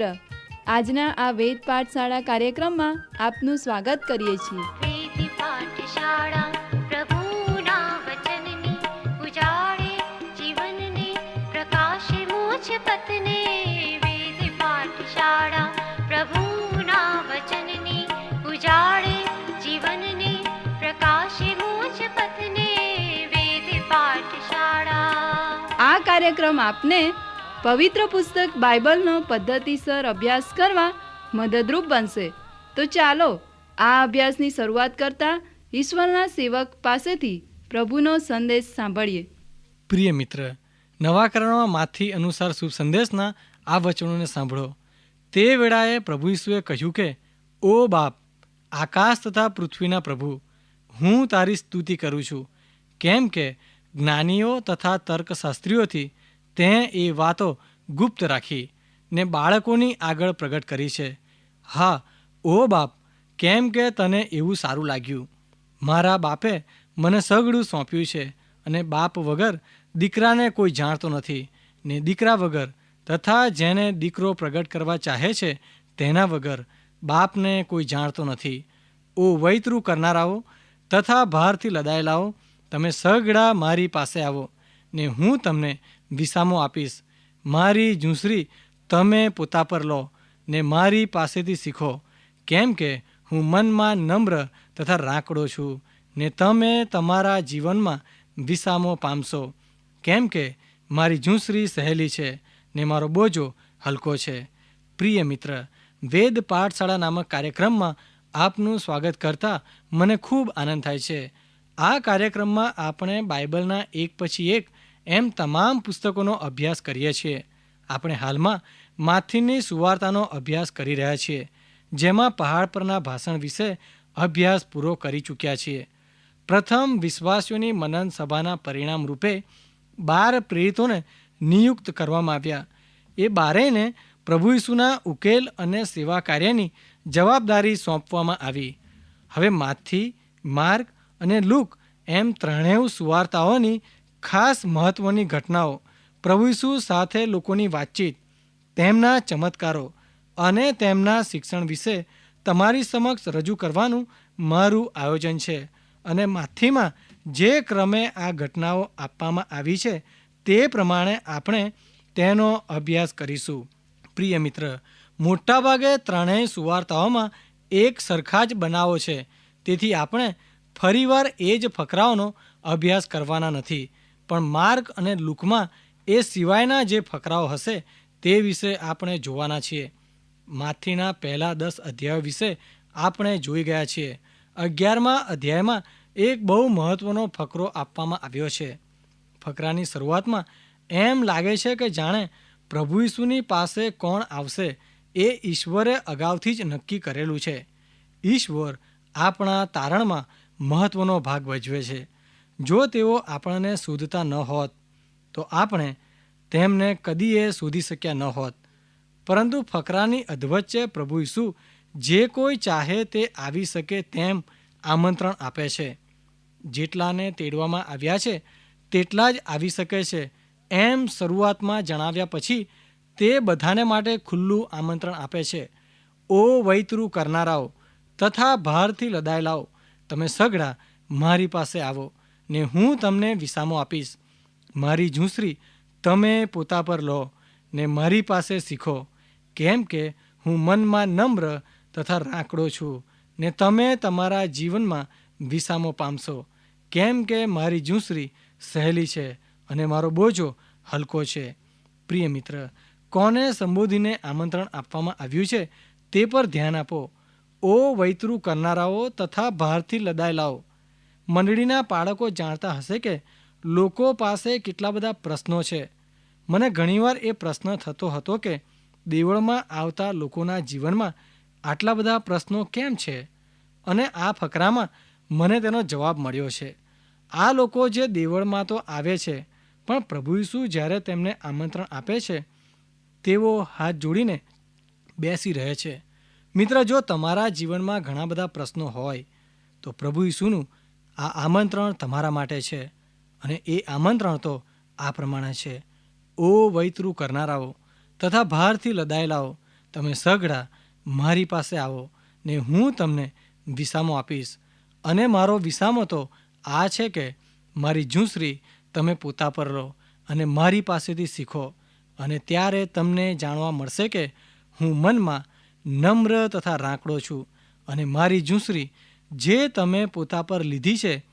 મિત્ર આજના આ વેદ પાઠશાળા કાર્યક્રમમાં આપનું સ્વાગત કરીએ છીએ. પથને. વેદ પાઠશાળા પ્રભુના વચનની ઉજાળે જીવનને પ્રકાશે મોજ વેદ પાઠશાળા આ કાર્યક્રમ આપને પવિત્ર પુસ્તક બાઇબલનો પદ્ધતિસર અભ્યાસ કરવા મદદરૂપ બનશે. તો ચાલો, આ અભ્યાસની શરૂઆત કરતા ઈશ્વરના સેવક પાસેથી પ્રભુનો સંદેશ સાંભળીએ. પ્રિય મિત્ર, નવા કરણમાં માથી અનુસાર શુભ સંદેશના આ વચનોને સાંભળો. તે વેળાએ પ્રભુ ઈસુએ કહ્યું કે, ઓ બાપ, આકાશ તથા પૃથ્વીના પ્રભુ, હું તારી સ્તુતિ કરું છું. કેમ કે જ્ઞાનીઓ તથા તર્કશાસ્ત્રીઓથી તે એ વાતો ગુપ્ત રાખી ને બાળકોની આગળ પ્રગટ કરી છે. હા, ઓ બાપ, કેમ કે તને એવું સારું લાગ્યું. મારા બાપે મને સગડું સોંપ્યું છે અને બાપ વગર દીકરાને કોઈ જાણતો નથી ને દીકરા વગર તથા જેને દીકરો પ્રગટ કરવા ચાહે છે તેના વગર બાપને કોઈ જાણતો નથી. ઓ વૈતરું કરનારાઓ, તથા ભારથી લદાયેલાઓ, તમે સગડા મારી પાસે આવો ને હું તમને વિસામો આપીશ. મારી જૂસરી તમે પોતા પર લો ને મારી પાસેથી શીખો. કેમ કે હું મનમાં નમ્ર તથા રાંકડો છું ને તમે તમારા જીવનમાં વિસામો પામશો. કેમ કે મારી જૂસરી સહેલી છે ને મારો બોજો હલકો છે. પ્રિય મિત્ર, વેદ પાઠશાળા નામક કાર્યક્રમમાં આપનું સ્વાગત કરતા મને ખૂબ આનંદ થાય છે. આ કાર્યક્રમમાં આપણે બાઇબલના એક પછી એક એમ તમામ પુસ્તકોનો અભ્યાસ કરીએ છીએ. આપણે હાલમાં માથીની સુવાર્તાનો અભ્યાસ કરી રહ્યા છીએ, જેમાં પહાડ પરના ભાષણ વિશે અભ્યાસ પૂરો કરી ચૂક્યા છીએ. પ્રથમ વિશ્વાસીઓની મનન સભાના પરિણામ રૂપે બાર પ્રેરિતોને નિયુક્ત કરવામાં આવ્યા. એ બારેને પ્રભુ ઈસુના ઉકેલ અને સેવા કાર્યની જવાબદારી સોંપવામાં આવી. હવે માથી, માર્ગ અને લુક એમ ત્રણેય સુવાર્તાઓની ખાસ મહત્ત્વની ઘટનાઓ પ્રભુ ઈસુ સાથે લોકોની વાતચીત, તેમના ચમત્કારો અને તેમના શિક્ષણ વિશે તમારી સમક્ષ રજૂ કરવાનું મારું આયોજન છે અને માથીમાં જે ક્રમે આ ઘટનાઓ આપવામાં આવી છે તે પ્રમાણે આપણે તેનો અભ્યાસ કરીશું. પ્રિય મિત્ર, મોટાભાગે ત્રણેય સુવાર્તાઓમાં એક સરખા જ બનાવો છે. તેથી આપણે ફરીવાર એ જ ફકરાઓનો અભ્યાસ કરવાના નથી. પણ માર્ગ અને લુકમાં એ સિવાયના જે ફકરાઓ હશે તે વિશે આપણે જોવાના છીએ. માથીના પહેલા દસ અધ્યાયો વિશે આપણે જોઈ ગયા છીએ. અગિયારમા અધ્યાયમાં એક બહુ મહત્વનો ફકરો આપવામાં આવ્યો છે. ફકરાની શરૂઆતમાં એમ લાગે છે કે જાણે પ્રભુ ઈસુની પાસે કોણ આવશે એ ઈશ્વરે અગાઉથી જ નક્કી કરેલું છે. ઈશ્વર આપણા તારણમાં મહત્વનો ભાગ ભજવે છે. જો તેઓ આપણને શોધતા ન હોત, તો આપણે તેમને કદીએ શોધી શક્યા ન હોત. પરંતુ ફકરાની અધવચ્ચે પ્રભુ ઈસુ જે કોઈ ચાહે તે આવી શકે તેમ આમંત્રણ આપે છે. જેટલાને તેડવામાં આવ્યા છે, તેટલા જ આવી શકે છે એમ શરૂઆતમાં જણાવ્યા પછી તે બધાને માટે ખુલ્લું આમંત્રણ આપે છે. ઓ વૈતરું કરનારાઓ, તથા ભારથી લદાયેલાઓ, તમે સગડા મારી પાસે આવો. ને હું તમને વિસામો આપીશ. મારી ઝૂંસરી તમે પોતા પર લો ને મારી પાસે શીખો, કેમ કે હું મનમાં નમ્ર તથા રાંકડો છું ને તમે તમારા જીવનમાં વિસામો પામશો. કેમ કે મારી ઝૂંસરી સહેલી છે અને મારો બોજો હલકો છે. પ્રિય મિત્ર, કોને સંબોધીને આમંત્રણ આપવામાં આવ્યું છે તે પર ધ્યાન આપો. ઓ વૈતરું કરનારાઓ તથા ભારથી લદાયેલાઓ મંડળીના બાળકો જાણતા હશે કે લોકો પાસે કેટલા બધા પ્રશ્નો છે. મને ઘણીવાર એ પ્રશ્ન થતો હતો કે દેવળમાં આવતા લોકોના જીવનમાં આટલા બધા પ્રશ્નો કેમ છે? અને આ ફકરામાં મને તેનો જવાબ મળ્યો છે. આ લોકો જે દેવળમાં તો આવે છે, પણ પ્રભુ ઈસુ જ્યારે તેમને આમંત્રણ આપે છે, તેઓ હાથ જોડીને બેસી રહે છે. મિત્ર, જો તમારા જીવનમાં ઘણા બધા પ્રશ્નો હોય, તો પ્રભુ ઈસુનું આ આમંત્રણ તમારા માટે છે અને એ આમંત્રણ તો આ પ્રમાણે છે. ઓ વૈતરું કરનારાઓ, તથા ભારથી લદાયેલાઓ, તમે સઘળા મારી પાસે આવો ને હું તમને વિસામો આપીશ. અને મારો વિસામો તો આ છે કે મારી ઝૂંસરી તમે પોતા પર લો અને મારી પાસેથી શીખો. અને ત્યારે તમને જાણવા મળશે કે હું મનમાં નમ્ર તથા રાંકડો છું અને મારી ઝૂંસરી જે તમે પોતા પર લીધી છે,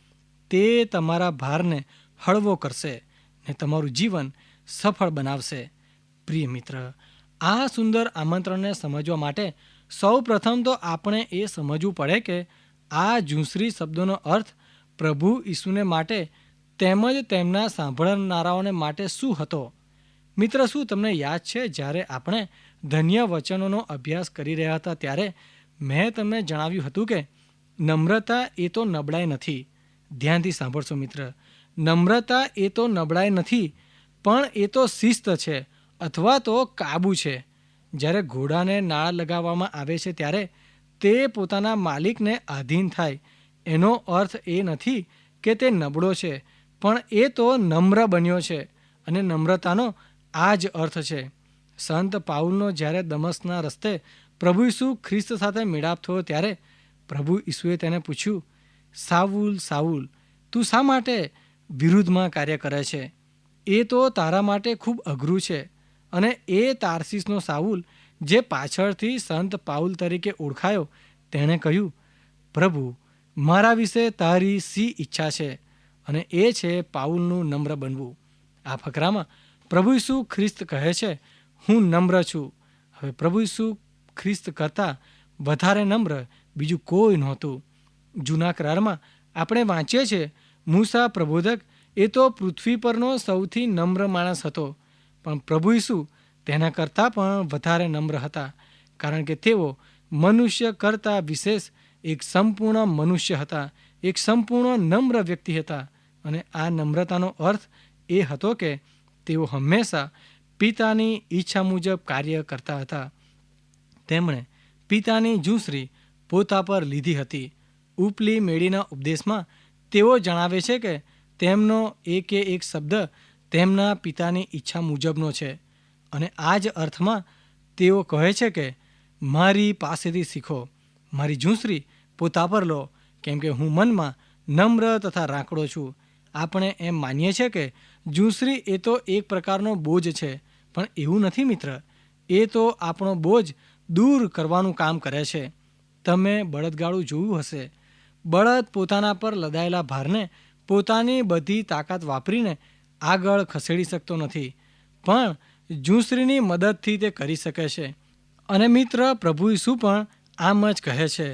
તે તમારા ભારને હળવો કરશે ને તમારું જીવન સફળ બનાવશે. પ્રિય મિત્ર, આ સુંદર આમંત્રણને સમજવા માટે સૌ પ્રથમ તો આપણે એ સમજવું પડે કે આ ઝૂંસરી શબ્દોનો અર્થ પ્રભુ ઈસુને માટે તેમજ તેમના સાંભળનારાઓને માટે શું હતો? મિત્ર, શું તમને યાદ છે? જ્યારે આપણે ધન્ય વચનોનો અભ્યાસ કરી રહ્યા હતા ત્યારે મેં તમને જણાવ્યું હતું કે નમ્રતા એ તો નબળાઈ નથી. ધ્યાનથી સાંભળશો મિત્ર. નમ્રતા એ તો નબળાઈ નથી, પણ એ તો શિસ્ત છે અથવા તો કાબુ છે. જ્યારે ઘોડાને નાળ લગાવવામાં આવે છે ત્યારે તે પોતાના માલિકને આધીન થાય. એનો અર્થ એ નથી કે તે નબળો છે, પણ એ તો નમ્ર બન્યો છે અને નમ્રતાનો આ જ અર્થ છે. સંત પાઉલનો જ્યારે દમસના રસ્તે પ્રભુ ઈસુ ખ્રિસ્ત સાથે મેળાપ થયો ત્યારે પ્રભુ ઈસુએ તેને પૂછ્યું, સાવુલ સાવુલ, તું શા માટે વિરુદ્ધમાં કાર્ય કરે છે? એ તો તારા માટે ખૂબ અઘરું છે અને એ તારસીસનો સાવુલ, જે પાછળથી સંત પાઉલ તરીકે ઓળખાયો, તેણે કહ્યું, પ્રભુ, મારા વિશે તારી સી ઈચ્છા છે? અને એ છે પાઉલનું નમ્ર બનવું. આ ફકરામાં પ્રભુ ઈસુ ખ્રિસ્ત કહે છે, હું નમ્ર છું. હવે પ્રભુ ઈસુ ખ્રિસ્ત કરતાં વધારે નમ્ર બીજું કોઈ નહોતું. જૂના કરારમાં આપણે વાંચીએ છીએ, મૂસા પ્રબોધક, એ તો પૃથ્વી પરનો સૌથી નમ્ર માણસ હતો. પણ પ્રભુ ઈસુ તેના કરતાં પણ વધારે નમ્ર હતા, કારણ કે તેઓ મનુષ્ય કરતાં વિશેષ એક સંપૂર્ણ મનુષ્ય હતા, એક સંપૂર્ણ નમ્ર વ્યક્તિ હતા. અને આ નમ્રતાનો અર્થ એ હતો કે તેઓ હંમેશા પિતાની ઈચ્છા મુજબ કાર્ય કરતા હતા. તેમણે પિતાની જૂસરી પોતા પર લીધી હતી. ઉપલી મેળીના ઉપદેશમાં તેઓ જણાવે છે કે તેમનો એકે એક શબ્દ તેમના પિતાની ઈચ્છા મુજબનો છે અને આ જ અર્થમાં તેઓ કહે છે કે, મારી પાસેથી શીખો. મારી ઝૂંસરી પોતા પર લો. કેમ કે હું મનમાં નમ્ર તથા રાંકડો છું. આપણે એમ માનીએ છીએ કે ઝૂંસરી એ તો એક પ્રકારનો બોજ છે, પણ એવું નથી મિત્ર. એ તો આપણો બોજ દૂર કરવાનું કામ કરે છે. તમે બળદગાડું જોયું હશે. બળદ પોતાના પર લદાયેલા ભારને પોતાની બધી તાકાત વાપરીને આગળ ખસેડી શકતો નથી. પણ જૂસરીની મદદથી તે કરી શકે છે. અને મિત્ર પ્રભુ ઈસુ પણ આમ જ કહે છે,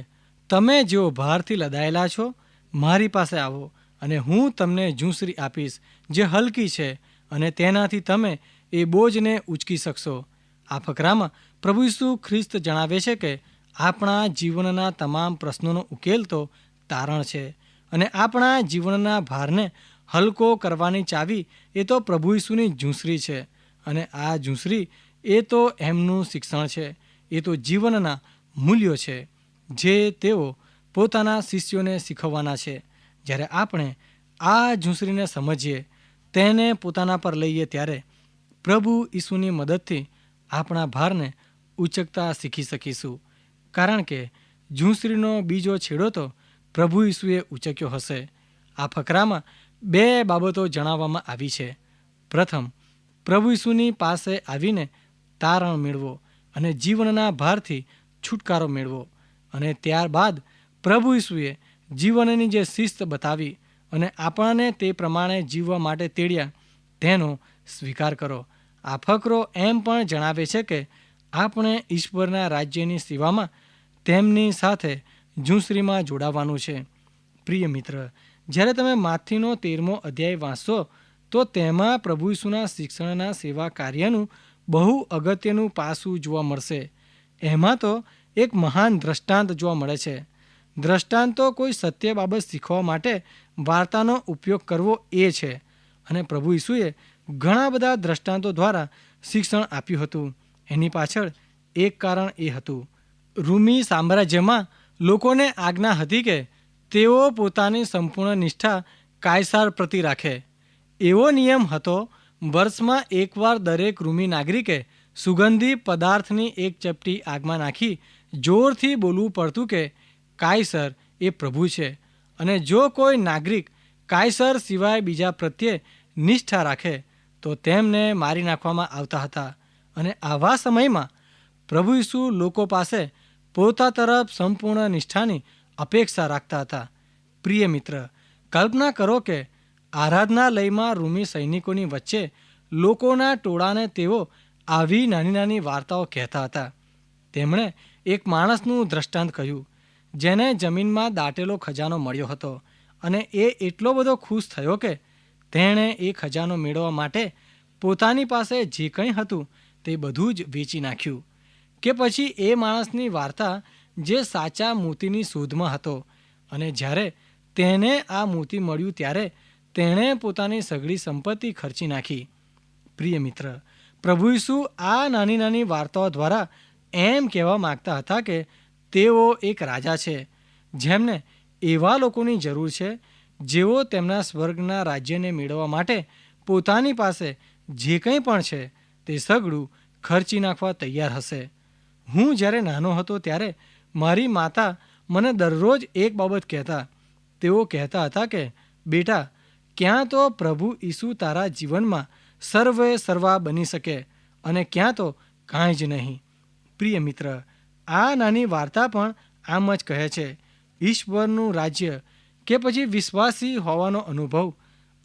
તમે જેઓ ભારથી લદાયેલા છો, મારી પાસે આવો અને હું તમને જૂસરી આપીશ, જે હલકી છે અને તેનાથી તમે એ બોજને ઉચકી શકશો. આ ફકરામાં પ્રભુ ઈસુ ખ્રિસ્ત જણાવે છે કે આપણા જીવનના તમામ પ્રશ્નોનો ઉકેલ તો તારણ છે. અને આપણા જીવનના ભારને હલકો કરવાની ચાવી એ તો પ્રભુ ઈસુની ઝૂંસરી છે. અને આ ઝૂંસરી એ તો એમનું શિક્ષણ છે. એ તો જીવનના મૂલ્યો છે. જે તેઓ પોતાના શિષ્યોને શીખવવાના છે. જ્યારે આપણે આ ઝૂંસરીને સમજીએ, તેને પોતાના પર લઈએ ત્યારે પ્રભુ ઈસુની મદદથી આપણા ભારને ઉચકતા શીખી શકીશું. કારણ કે ઝૂંસરીનો બીજો છેડો તો પ્રભુ ઈસુએ ઉચક્યો હશે. આ ફકરામાં બે બાબતો જણાવવામાં આવી છે. પ્રથમ, પ્રભુ ઈસુની પાસે આવીને તારણ મેળવો અને જીવનના ભારથી છુટકારો મેળવો અને ત્યારબાદ પ્રભુ ઈસુએ જીવનની જે શિસ્ત બતાવી અને આપણને તે પ્રમાણે જીવવા માટે તેડ્યા, તેનો સ્વીકાર કરો. આ ફકરો એમ પણ જણાવે છે કે આપણે ઈશ્વરના રાજ્યની સેવામાં તેમની સાથે ઝૂંસરીમાં જોડાવાનું છે. પ્રિય મિત્ર, જ્યારે તમે માથીનો તેરમો અધ્યાય વાંચશો, તો તેમાં પ્રભુ ઈસુના શિક્ષણના સેવા કાર્યનું બહુ અગત્યનું પાસું જોવા મળશે. એમાં તો એક મહાન દ્રષ્ટાંત જોવા મળે છે. દ્રષ્ટાંતો કોઈ સત્ય બાબત શીખવા માટે વાર્તાનો ઉપયોગ કરવો એ છે અને પ્રભુ ઈસુએ ઘણા બધા દ્રષ્ટાંતો દ્વારા શિક્ષણ આપ્યું હતું. એની પાછળ એક કારણ એ હતું. રૂમી સામ્રાજ્યમાં લોકોને આજ્ઞા હતી કે તેઓ પોતાની સંપૂર્ણ નિષ્ઠા કાયસાર પ્રતિ રાખે. એવો નિયમ હતો, વર્ષમાં એકવાર દરેક રૂમી નાગરિકે સુગંધી પદાર્થની એક ચપટી આગમાં નાખી જોરથી બોલવું પડતું કે કાયસર એ પ્રભુ છે અને જો કોઈ નાગરિક કાયસર સિવાય બીજા પ્રત્યે નિષ્ઠા રાખે, તો તેમને મારી નાખવામાં આવતા હતા. અને આવા સમયમાં પ્રભુ ઈસુ લોકો પાસે પોતા તરફ સંપૂર્ણ નિષ્ઠાની અપેક્ષા રાખતા હતા. પ્રિય મિત્ર, કલ્પના કરો કે આરાધનાલયમાં રૂમી સૈનિકોની વચ્ચે લોકોના ટોળાને તેઓ આવી નાની નાની વાર્તાઓ કહેતા હતા. તેમણે એક માણસનું દ્રષ્ટાંત કહ્યું, જેને જમીનમાં દાટેલો ખજાનો મળ્યો હતો અને એ એટલો બધો ખુશ થયો કે તેણે એ ખજાનો મેળવવા માટે પોતાની પાસે જે કંઈ હતું તે બધું જ વેચી નાખ્યું. કે પછી એ માણસની વાર્તા જે સાચા મોતીની શોધમાં હતો અને જ્યારે તેને આ મોતી મળ્યું ત્યારે તેણે પોતાની સઘળી સંપત્તિ ખર્ચી નાખી. પ્રિય મિત્ર, પ્રભુ ઈસુ આ નાની નાની વાર્તાઓ દ્વારા એમ કહેવા માગતા હતા કે તેઓ એક રાજા છે, જેમને એવા લોકોની જરૂર છે જેઓ તેમના સ્વર્ગના રાજ્યને મેળવવા માટે પોતાની પાસે જે કંઈ પણ છે તે સઘળું ખર્ચી નાખવા તૈયાર હશે. હું જ્યારે નાનો હતો ત્યારે મારી માતા મને દરરોજ એક બાબત કહેતા. તેઓ કહેતા હતા કે, બેટા, ક્યાં તો પ્રભુ ઈસુ તારા જીવનમાં સર્વે સર્વા બની શકે અને ક્યાં તો કાંઈ જ નહીં. પ્રિય મિત્ર, આ નાની વાર્તા પણ આમ જ કહે છે, ઈશ્વરનું રાજ્ય કે પછી વિશ્વાસી હોવાનો અનુભવ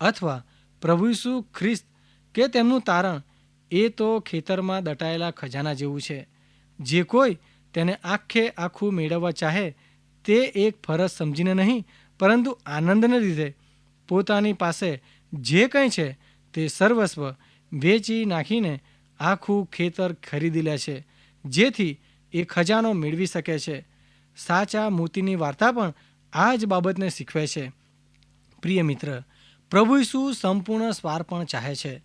અથવા પ્રભુ ઈસુ ખ્રિસ્ત કે તેમનું તારણ એ તો ખેતરમાં દટાયેલા ખજાના જેવું છે. જે કોઈ તેને આખે આખું મેળવવા ચાહે, તે એક ફરજ સમજીને નહીં, પરંતુ આનંદને લીધે પોતાની પાસે જે કંઈ છે, તે સર્વસ્વ વેચી નાખીને આખું ખેતર ખરીદી લે છે, જેથી એ ખજાનો મેળવી શકે છે. સાચા મોતીની વાર્તા પણ આ જ બાબતને શીખવે છે. પ્રિય મિત્ર, પ્રભુ ઈસુ સંપૂર્ણ સ્વાર્પણ ચાહે છે.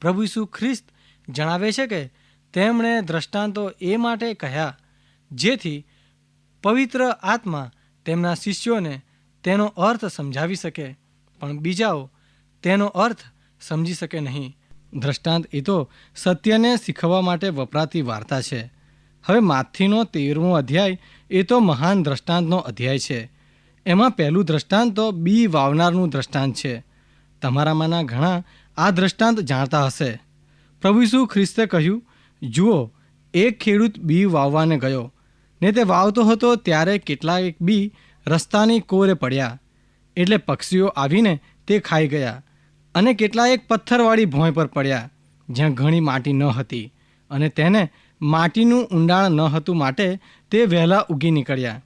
પ્રભુ ઈસુ ખ્રિસ્ત જણાવે છે કે તેમણે દ્રષ્ટાંતો એ માટે કહ્યા, જેથી પવિત્ર આત્મા તેમના શિષ્યોને તેનો અર્થ સમજાવી શકે, પણ બીજાઓ તેનો અર્થ સમજી શકે નહીં. દ્રષ્ટાંત એ તો સત્યને શીખવવા માટે વપરાતી વાર્તા છે. હવે માથીનો તેરમો અધ્યાય એ તો મહાન દ્રષ્ટાંતનો અધ્યાય છે. એમાં પહેલું દ્રષ્ટાંત તો બી વાવનારનું દ્રષ્ટાંત છે. તમારામાંના ઘણા આ દ્રષ્ટાંત જાણતા હશે. પ્રભુ ઈસુ ખ્રિસ્તે કહ્યું જુઓ, એક ખેડૂત બી વાવવાને ગયો. ને તે વાવતો હતો ત્યારે કેટલાક બી રસ્તાની કોરે પડ્યા. એટલે પક્ષીઓ આવીને તે ખાઈ ગયા અને કેટલાક પથ્થરવાળી ભોંય પર પડ્યા, જ્યાં ઘણી માટી ન હતી અને તેને માટીનું ઊંડાણ ન હતું માટે તે વહેલા ઉગી નીકળ્યા.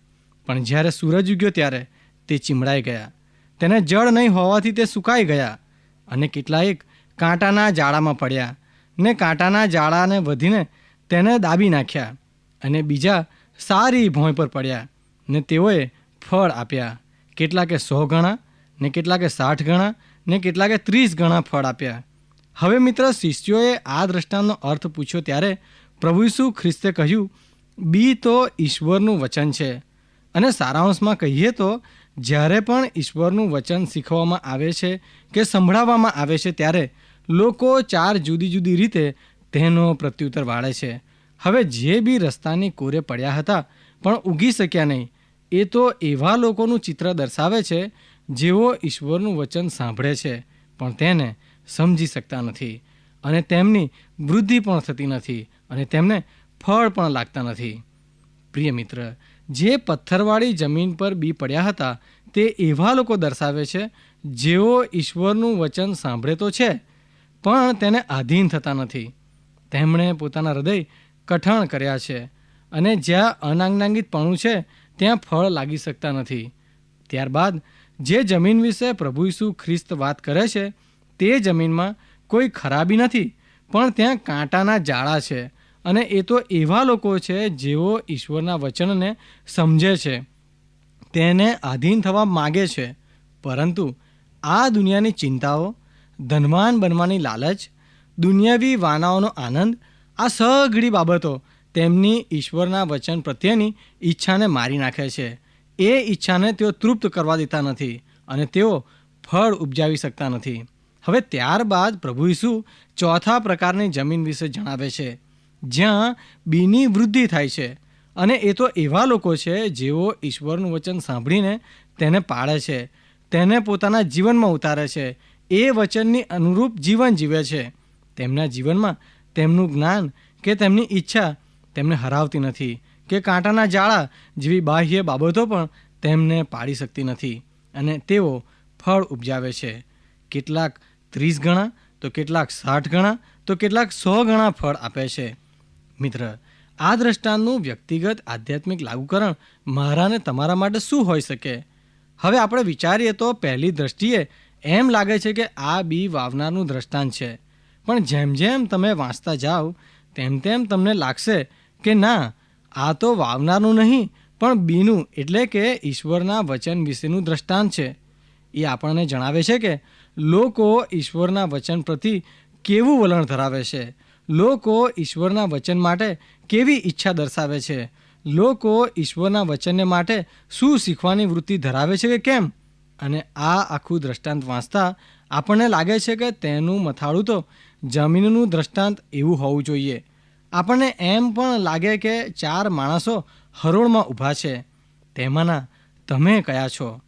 પણ જ્યારે સૂરજ ઉગ્યો ત્યારે તે ચીમડાઈ ગયા. તેને જળ નહીં હોવાથી તે સુકાઈ ગયા અને કેટલાક કાંટાના જાળામાં પડ્યા. ને કાંટાના જાળાને વધીને તેને દાબી નાખ્યા અને બીજા સારી ભોંય પર પડ્યા ને તેઓએ ફળ આપ્યા. કેટલાકે સો ગણા ને કેટલાકે સાઠ ગણા ને કેટલાકે ત્રીસ ગણા ફળ આપ્યા. હવે મિત્ર શિષ્યોએ આ દ્રષ્ટાંતનો અર્થ પૂછ્યો ત્યારે પ્રભુ ઈસુ ખ્રિસ્તે કહ્યું, બી તો ઈશ્વરનું વચન છે. અને સારાંશમાં કહીએ તો, જ્યારે પણ ઈશ્વરનું વચન શીખવવામાં આવે છે કે સંભળાવવામાં આવે છે, ત્યારે લોકો ચાર જુદી જુદી રીતે તેનો પ્રત્યુત્તર વાળે છે. હવે જે બી રસ્તાની કોરે પડ્યા હતા, પણ ઉગી શક્યા નહીં. એ તો એવા લોકોનું ચિત્ર દર્શાવે છે, જેઓ ઈશ્વરનું વચન સાંભળે છે, પણ તેને સમજી શકતા નથી. અને તેમની વૃદ્ધિ પણ થતી નથી, અને તેમને ફળ પણ લાગતા નથી. પ્રિય મિત્ર, જે પથ્થરવાળી જમીન પર બી પડ્યા હતા, તે એવા લોકો દર્શાવે છે, જેઓ ઈશ્વરનું વચન સાંભળે તો છે પણ તેને આધીન થતા નથી. તેમણે પોતાના હૃદય કઠણ કર્યા છે અને જ્યાં અનાંગનાંગિતપણું છે, ત્યાં ફળ લાગી શકતા નથી. ત્યારબાદ, જે જમીન વિશે પ્રભુ ઈસુ ખ્રિસ્ત વાત કરે છે, તે જમીનમાં કોઈ ખરાબી નથી, પણ ત્યાં કાંટાના જાળા છે અને એ તો એવા લોકો છે જેઓ ઈશ્વરના વચનને સમજે છે. તેને આધીન થવા માગે છે. પરંતુ આ દુનિયાની ચિંતાઓ ધનવાન બનવાની લાલચ, દુનિયાવી વાનાઓનો આનંદ, આ સઘળી બાબતો તેમની ઈશ્વરના વચન પ્રત્યેની ઈચ્છાને મારી નાખે છે. એ ઈચ્છાને તેઓ તૃપ્ત કરવા દેતા નથી અને તેઓ ફળ ઉપજાવી શકતા નથી. હવે ત્યારબાદ પ્રભુ ઈસુ ચોથા પ્રકારની જમીન વિશે જણાવે છે. જ્યાં બીની વૃદ્ધિ થાય છે અને એ તો એવા લોકો છે જેઓ ઈશ્વરનું વચન સાંભળીને તેને પાળે છે, તેને પોતાના જીવનમાં ઉતારે છે એ વચનની અનુરૂપ જીવન જીવે છે. તેમના જીવનમાં તેમનું જ્ઞાન કે તેમની ઈચ્છા તેમને હરાવતી નથી કે કાંટાના જાળા જેવી બાહ્ય બાબતો પણ તેમને પાડી શકતી નથી અને તેઓ ફળ ઉપજાવે છે. કેટલાક ત્રીસ ગણા તો કેટલાક સાઠ ગણા તો કેટલાક સો ગણા ફળ આપે છે. મિત્ર, આ દ્રષ્ટાંતનું વ્યક્તિગત આધ્યાત્મિક લાગુકરણ મારા ને તમારા માટે શું હોઈ શકે? હવે આપણે વિચારીએ તો પહેલી દ્રષ્ટિએ એમ લાગે છે કે આ બી વાવનારનું દ્રષ્ટાંત છે. પણ જેમ જેમ તમે વાંચતા જાઓ, તેમ તેમ તમને લાગશે કે ના, આ તો વાવનારનું નહીં, પણ બીનું એટલે કે ઈશ્વરના વચન વિશેનું દ્રષ્ટાંત છે. એ આપણને જણાવે છે કે લોકો ઈશ્વરના વચન પ્રતિ કેવું વલણ ધરાવે છે? લોકો ઈશ્વરના વચન માટે કેવી ઈચ્છા દર્શાવે છે? લોકો ઈશ્વરના વચનને માટે શું શીખવાની વૃત્તિ ધરાવે છે કે કેમ? અને આ આખું દ્રષ્ટાંત વાંચતા આપણને લાગે છે કે તેનું મથાળું તો જમીનનું દ્રષ્ટાંત એવું હોવું જોઈએ. આપણને એમ પણ લાગે કે ચાર માણસો હરોળમાં ઊભા છે. તેમાંના તમે કયા છો?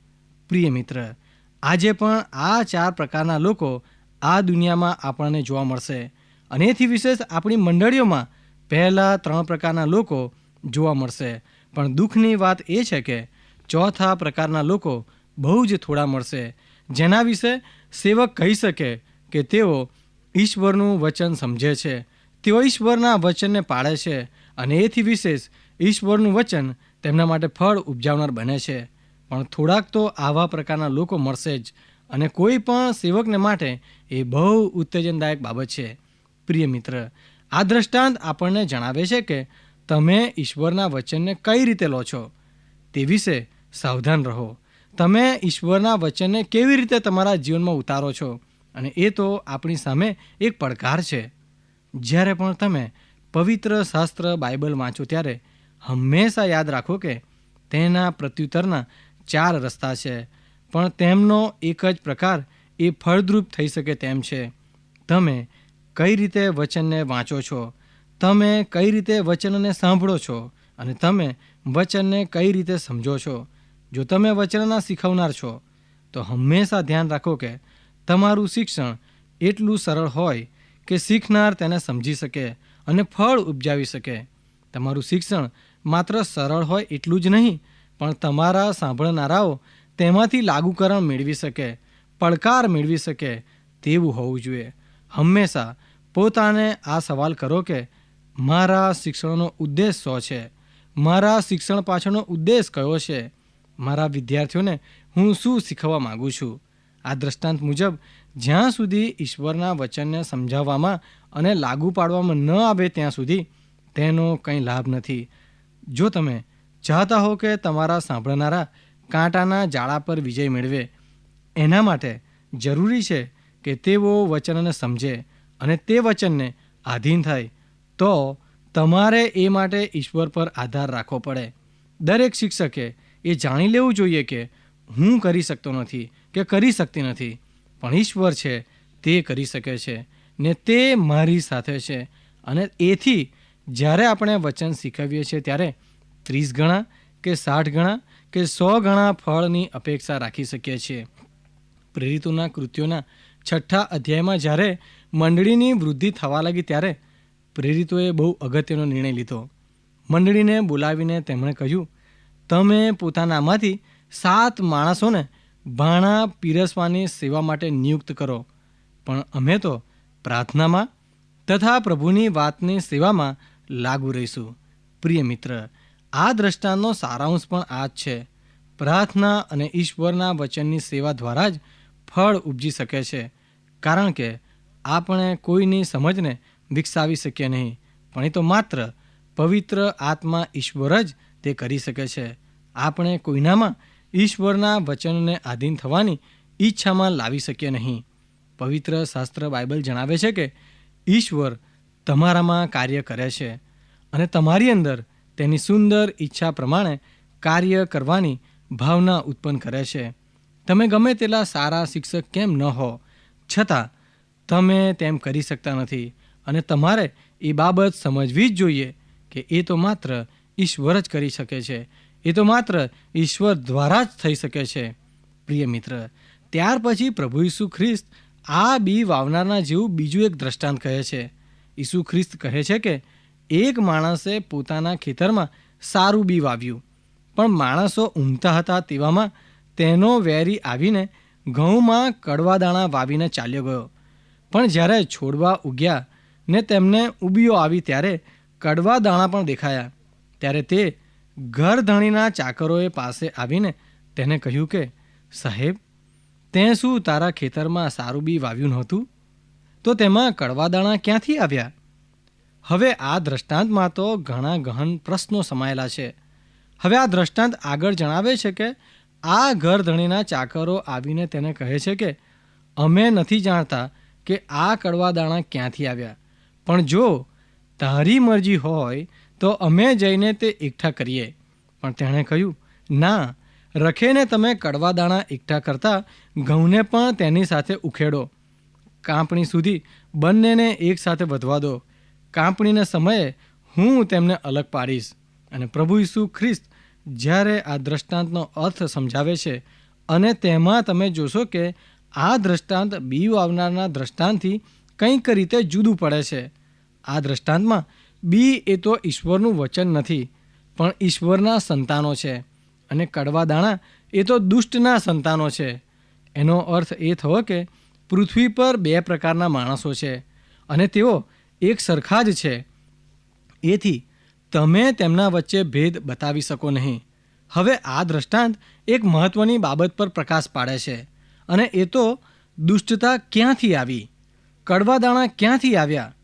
પ્રિય મિત્ર, આજે પણ આ ચાર પ્રકારના લોકો આ દુનિયામાં આપણને જોવા મળશે. અને એથી વિશેષ આપણી મંડળીઓમાં પહેલાં ત્રણ પ્રકારના લોકો જોવા મળશે. પણ દુઃખની વાત એ છે કે ચોથા પ્રકારના લોકો બહુ જ થોડા મળશે. જેના વિશે સેવક કહી શકે કે તેઓ ઈશ્વરનું વચન સમજે છે. તેઓ ઈશ્વરના વચનને પાળે છે અને એથી વિશેષ ઈશ્વરનું વચન તેમના માટે ફળ ઉપજાવનાર બને છે. પણ થોડાક તો આવા પ્રકારના લોકો મળશે જ અને કોઈ પણ સેવકને માટે એ બહુ ઉત્તેજનદાયક બાબત છે. પ્રિય મિત્ર, આ દ્રષ્ટાંત આપણને જણાવે છે કે તમે ઈશ્વરના વચનને કઈ રીતે લો છો? તે વિશે સાવધાન રહો. તમે ઈશ્વરના વચનને કેવી રીતે તમારા જીવનમાં ઉતારો છો? અને એ તો આપણી સામે એક પડકાર છે. જ્યારે પણ તમે પવિત્ર શાસ્ત્ર બાઇબલ વાંચો ત્યારે હંમેશા યાદ રાખો કે તેના પ્રત્યુત્તરના ચાર રસ્તા છે. પણ તેમનો એક જ પ્રકાર એ ફળદ્રુપ થઈ શકે તેમ છે. તમે કઈ રીતે વચનને વાંચો છો? તમે કઈ રીતે વચનને સાંભળો છો? અને તમે વચનને કઈ રીતે સમજો છો? જો તમે વચનના શીખવનાર છો, તો હંમેશા ધ્યાન રાખો કે તમારું શિક્ષણ એટલું સરળ હોય કે શીખનાર તેને સમજી શકે અને ફળ ઉપજાવી શકે. તમારું શિક્ષણ માત્ર સરળ હોય એટલું જ નહીં, પણ તમારા સાંભળનારાઓ તેમાંથી લાગુકરણ મેળવી શકે, પડકાર મેળવી શકે તેવું હોવું જોઈએ. હંમેશા પોતાને આ સવાલ કરો કે મારા શિક્ષણનો ઉદ્દેશ શો છે? મારા શિક્ષણ પાછળનો ઉદ્દેશ કયો છે? મારા વિદ્યાર્થીઓને હું શું શીખવવા માગું છું? આ દ્રષ્ટાંત મુજબ, જ્યાં સુધી ઈશ્વરના વચનને સમજાવવામાં અને લાગુ પાડવામાં ન આવે ત્યાં સુધી તેનો કંઈ લાભ નથી. જો તમે ચાહતા હો કે તમારા સાંભળનારા કાંટાના જાળા પર વિજય મેળવે, એના માટે જરૂરી છે કે તેઓ વચનને સમજે અને તે વચનને આધીન થાય, તો તમારે એ માટે ઈશ્વર પર આધાર રાખવો પડે. દરેક શિક્ષકે એ જાણી લેવું જોઈએ કે હું કરી શકતો નથી, કે કરી શકતી નથી. પણ ઈશ્વર છે, તે કરી શકે છે ને તે મારી સાથે છે. અને એથી જ્યારે આપણે વચન શીખવીએ છીએ ત્યારે ત્રીસ ગણા કે સાઠ ગણા કે સો ગણા ફળની અપેક્ષા રાખી શકીએ છીએ. પ્રેરિતોના, કૃત્યોના છઠ્ઠા અધ્યાયમાં જ્યારે મંડળીની વૃદ્ધિ થવા લાગી ત્યારે પ્રેરિતોએ બહુ અગત્યનો નિર્ણય લીધો. મંડળીને બોલાવીને તેમણે કહ્યું તમે પોતાનામાંથી સાત માણસોને ભાણા પીરસવાની સેવા માટે નિયુક્ત કરો. પણ અમે તો પ્રાર્થનામાં તથા પ્રભુની વાતની સેવામાં લાગુ રહીશું. પ્રિય મિત્ર, આ દ્રષ્ટાંતનો સારાંશ પણ આ જ છે. પ્રાર્થના અને ઈશ્વરના વચનની સેવા દ્વારા જ ફળ ઉપજી શકે છે. કારણ કે આપણે કોઈની સમજને વિકસાવી શકીએ નહીં. પણ એ તો માત્ર પવિત્ર આત્મા ઈશ્વર જ તે કરી શકે છે. આપણે કોઈનામાં ઈશ્વરના વચનને આધીન થવાની ઈચ્છામાં લાવી શકીએ નહીં. પવિત્ર શાસ્ત્ર બાઇબલ જણાવે છે કે ઈશ્વર તમારામાં કાર્ય કરે છે અને તમારી અંદર તેની સુંદર ઈચ્છા પ્રમાણે કાર્ય કરવાની ભાવના ઉત્પન્ન કરે છે. તમે ગમે તેટલા સારા શિક્ષક કેમ ન હો, છતાં તમે તેમ કરી શકતા નથી અને તમારે એ બાબત સમજવી જ જોઈએ કે એ તો માત્ર ઈશ્વર જ કરી શકે છે. એ તો માત્ર ઈશ્વર દ્વારા જ થઈ શકે છે. પ્રિય મિત્ર, ત્યાર પછી પ્રભુ ઈસુ ખ્રિસ્ત આ બી વાવનારના જેવું બીજું એક દ્રષ્ટાંત કહે છે. ઈસુ ખ્રિસ્ત કહે છે કે, એક માણસે પોતાના ખેતરમાં સારું બી વાવ્યું, પણ માણસો ઊંઘતા હતા તેવામાં તેનો વેરી આવીને ઘઉંમાં કડવા દાણા વાવીને ચાલ્યો ગયો. પણ જ્યારે છોડવા ઉગ્યા ને તેમને ઊભીઓ આવી ત્યારે કડવા દાણા પણ દેખાયા. ત્યારે તે ઘર ધણીના ચાકરોએ પાસે આવીને તેને કહ્યું કે, સાહેબ, તે શું તારા ખેતરમાં સારું બી વાવ્યું નહોતું? તો તેમાં કડવા દાણા ક્યાંથી આવ્યા? હવે આ દ્રષ્ટાંતમાં તો ઘણા ગહન પ્રશ્નો સમાયેલા છે. હવે આ દ્રષ્ટાંત આગળ જણાવે છે કે, આ ઘર ધણીના ચાકરો આવીને તેને કહે છે કે, અમે નથી જાણતા કે આ કડવા દાણા ક્યાંથી આવ્યા. પણ જો તારી મરજી હોય તો અમે જઈને તે એકઠા કરીએ. પણ તેણે કહ્યું, ના, રખેને તમે કડવા દાણા એકઠા કરતા ઘઉંને પણ તેની સાથે ઉખેડો. કાંપણી સુધી બંનેને એક સાથે વધવા દો. કાંપણીના સમયે હું તેમને અલગ પાડીશ. અને પ્રભુ ઈસુ ખ્રિસ્ત જ્યારે આ દ્રષ્ટાંતનો અર્થ સમજાવે છે, અને તેમાં તમે જોશો કે આ દ્રષ્ટાંત બી વાવનારના દ્રષ્ટાંતથી કંઈક રીતે જુદું પડે છે. આ દ્રષ્ટાંતમાં બી એ તો ઈશ્વરનું વચન નથી, પણ ઈશ્વરના સંતાનો છે અને કડવા દાણા એ તો દુષ્ટના સંતાનો છે. એનો અર્થ એ થયો કે પૃથ્વી પર બે પ્રકારના માણસો છે અને તેઓ એક સરખા જ છે. એથી તમે તેમના વચ્ચે ભેદ બતાવી શકો નહીં. હવે આ દ્રષ્ટાંત એક મહત્વની બાબત પર પ્રકાશ પાડે છે અને એ તો દુષ્ટતા ક્યાંથી આવી? કડવા દાણા ક્યાંથી આવ્યા?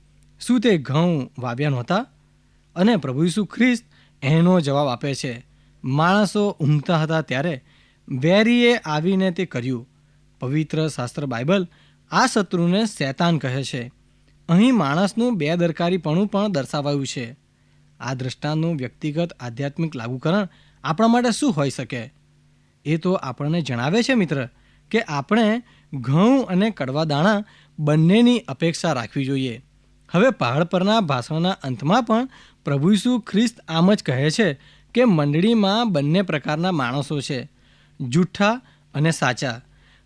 શું તે ઘઉં વાવ્યા નહોતા અને પ્રભુ ઈસુ ખ્રિસ્ત એનો જવાબ આપે છે, માણસો ઊંઘતા હતા ત્યારે વેરીએ આવીને તે કર્યું. પવિત્ર શાસ્ત્ર બાઇબલ આ શત્રુને શૈતાન કહે છે. અહીં માણસનું બેદરકારીપણું પણ દર્શાવાયું છે. આ દ્રષ્ટાંતનું વ્યક્તિગત આધ્યાત્મિક લાગુકરણ આપણા માટે શું હોઈ શકે? એ તો આપણને જણાવે છે મિત્ર કે આપણે ઘઉં અને કડવા દાણા બંનેની અપેક્ષા રાખવી જોઈએ. હવે પહાડ પરના ભાષણના અંતમાં પણ પ્રભુ ઈસુ ખ્રિસ્ત આમ જ કહે છે કે મંડળીમાં બંને પ્રકારના માણસો છે. જૂઠા અને સાચા,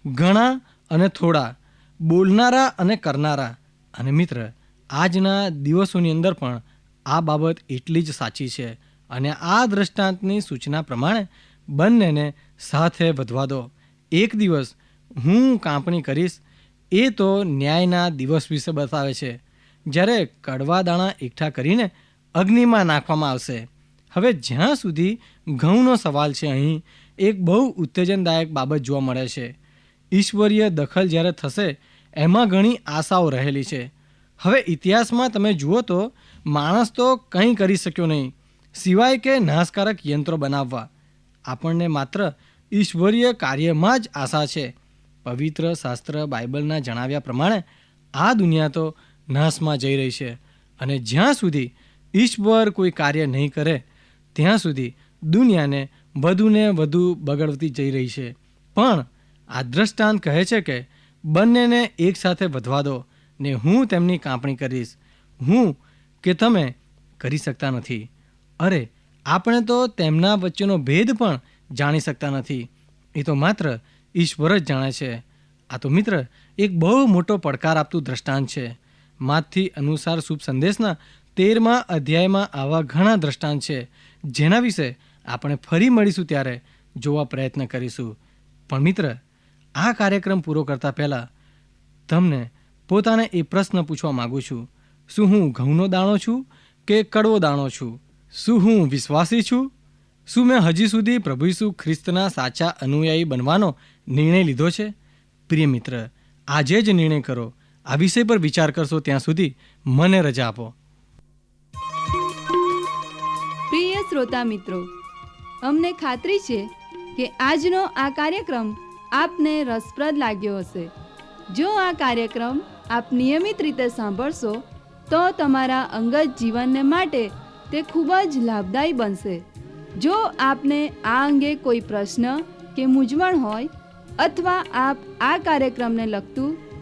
ઘણા અને થોડા, બોલનારા અને કરનારા. અને મિત્ર, આજના દિવસોની અંદર પણ આ બાબત એટલી જ સાચી છે અને આ દ્રષ્ટાંતની સૂચના પ્રમાણે બંનેને સાથે વધવા દો. એક દિવસ હું કાંપણી કરીશ, એ તો ન્યાયના દિવસ વિશે બતાવે છે. જ્યારે કડવા દાણા એકઠા કરીને અગ્નિમાં નાખવામાં આવશે. હવે જ્યાં સુધી ઘઉંનો સવાલ છે અહીં, એક બહુ ઉત્તેજનદાયક બાબત જોવા મળે છે. ઈશ્વરીય દખલ જ્યારે થશે, એમાં ઘણી આશાઓ રહેલી છે. હવે ઇતિહાસમાં તમે જુઓ તો, માણસ તો કંઈ કરી શક્યો નહીં, સિવાય કે નાશકારક યંત્રો બનાવવા. આપણને માત્ર ઈશ્વરીય કાર્યમાં જ આશા છે. પવિત્ર શાસ્ત્ર બાઇબલના જણાવ્યા પ્રમાણે, આ દુનિયા તો નાશમાં જઈ રહી છે અને જ્યાં સુધી ઈશ્વર કોઈ કાર્ય નહીં કરે, ત્યાં સુધી દુનિયાને વધુને વધુ બગડતી જઈ રહી છે. પણ આ દ્રષ્ટાંત કહે છે કે બંનેને એકસાથે વધવા દો ને હું તેમની કાંપણી કરીશ. હું કે તમે કરી શકતા નથી. અરે, આપણે તો તેમના વચ્ચેનો ભેદ પણ જાણી શકતા નથી. એ તો માત્ર ઈશ્વર જ જાણે છે. આ તો મિત્ર, એક બહુ મોટો પડકાર આપતું દ્રષ્ટાંત છે. માતથી અનુસાર શુભ સંદેશના તેરમા અધ્યાયમાં આવા ઘણા દ્રષ્ટાંત છે, જેના વિશે આપણે ફરી મળીશું ત્યારે જોવા પ્રયત્ન કરીશું. પણ મિત્ર, આ કાર્યક્રમ પૂરો કરતા પહેલાં તમને પોતાને એ પ્રશ્ન પૂછવા માગું છું. શું હું ઘઉંનો દાણો છું કે કડવો દાણો છું? શું હું વિશ્વાસી છું? શું મેં હજી સુધી પ્રભુ ઈસુ ખ્રિસ્તના સાચા અનુયાયી બનવાનો નિર્ણય લીધો છે? પ્રિય મિત્ર, આજે જ નિર્ણય કરો. આ વિષય પર વિચાર કરશો ત્યાં સુધી મને રજા આપો. પ્રિય શ્રોતા મિત્રો, અમને ખાતરી છે કે આજનો આ કાર્યક્રમ આપને રસપ્રદ લાગ્યો હશે. જો આ કાર્યક્રમ આપ નિયમિત રીતે સાંભળશો, તો તમારા અંગત જીવનને માટે તે ખૂબ જ લાભદાયી બનશે. જો આપને આ અંગે કોઈ પ્રશ્ન કે મૂંઝવણ હોય અથવા આપ આ કાર્યક્રમને લગતું